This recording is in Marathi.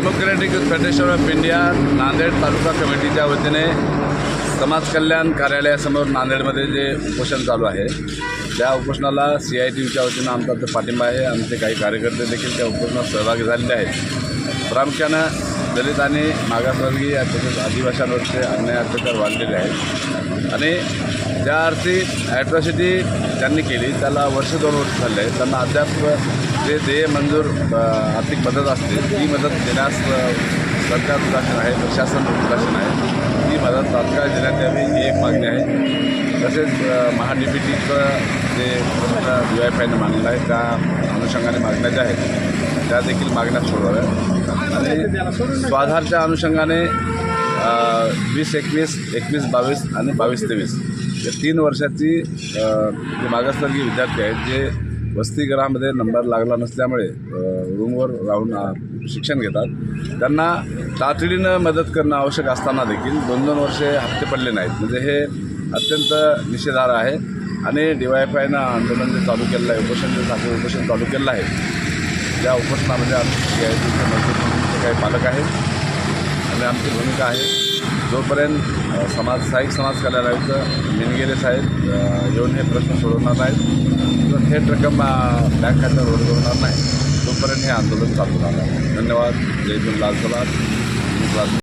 Democratic federation of India Nanded taluka कमिटीच्या वतीने समाज कल्याण कार्यालयासमोर नांदेडमध्ये जे उपोषण चालू आहे त्या उपोषणाला सी आय टी यूच्या वतीनं आमचा तो पाठिंबा आहे आमचे काही कार्यकर्ते देखील त्या उपोषणात सहभागी झालेले आहेत. प्रामुख्यानं दलित आणि मागासवर्गीय तसेच आदिवाशांवरचे अन्याय अत्याचार वाढलेले आहेत. आणि ज्या अर्थी ॲट्रॉसिटी त्यांनी केली त्याला वर्ष दोन वर्ष झाले आहेत. त्यांना अद्याप जे देय मंजूर आर्थिक मदत असते ती मदत देण्यास सरकार उदासीन आहे प्रशासन उदासीन आहे. ती मदत तात्काळ देण्यात यावी ही एक मागणी आहे. तसेच अ, महाडीबीटीचं जे यू एफ आयनं मांडलं आहे त्या अनुषंगाने मागण्या ज्या आहेत त्या देखील मागण्या सोडवाव्या आणि स्वाधारच्या अनुषंगाने वीस एकवीस एकवीस बावीस आणि बावीस तेवीस या तीन वर्षाची जे मागासवर्गीय विद्यार्थी आहेत जे वसतिगृहामध्ये नंबर लागला नसल्यामुळे रूमवर राहून शिक्षण घेतात. त्यांना तातडीनं मदत करणं आवश्यक असताना देखील दोन दोन वर्षे हप्ते पडले नाहीत. म्हणजे हे अत्यंत निषेधार्ह आहे. आणि डी वाय फायनं आंदोलन जे चालू केलेलं आहे उपोषण जे साखर उपोषण चालू केलेलं आहे त्या उपोषणामध्ये आमचे काही पालक आहेत आणि आमची भूमिका आहे जोपर्यंत समाज साहिक समाज कल्याण आयुक्त मिनगेले साहेब येऊन हे प्रश्न सोडवणार नाहीत तर थेट रक्कम बँक खात्यावर रोड करणार नाही. तोपर्यंत हे आंदोलन चालू राहणार धन्यवाद. जय भीम. लाल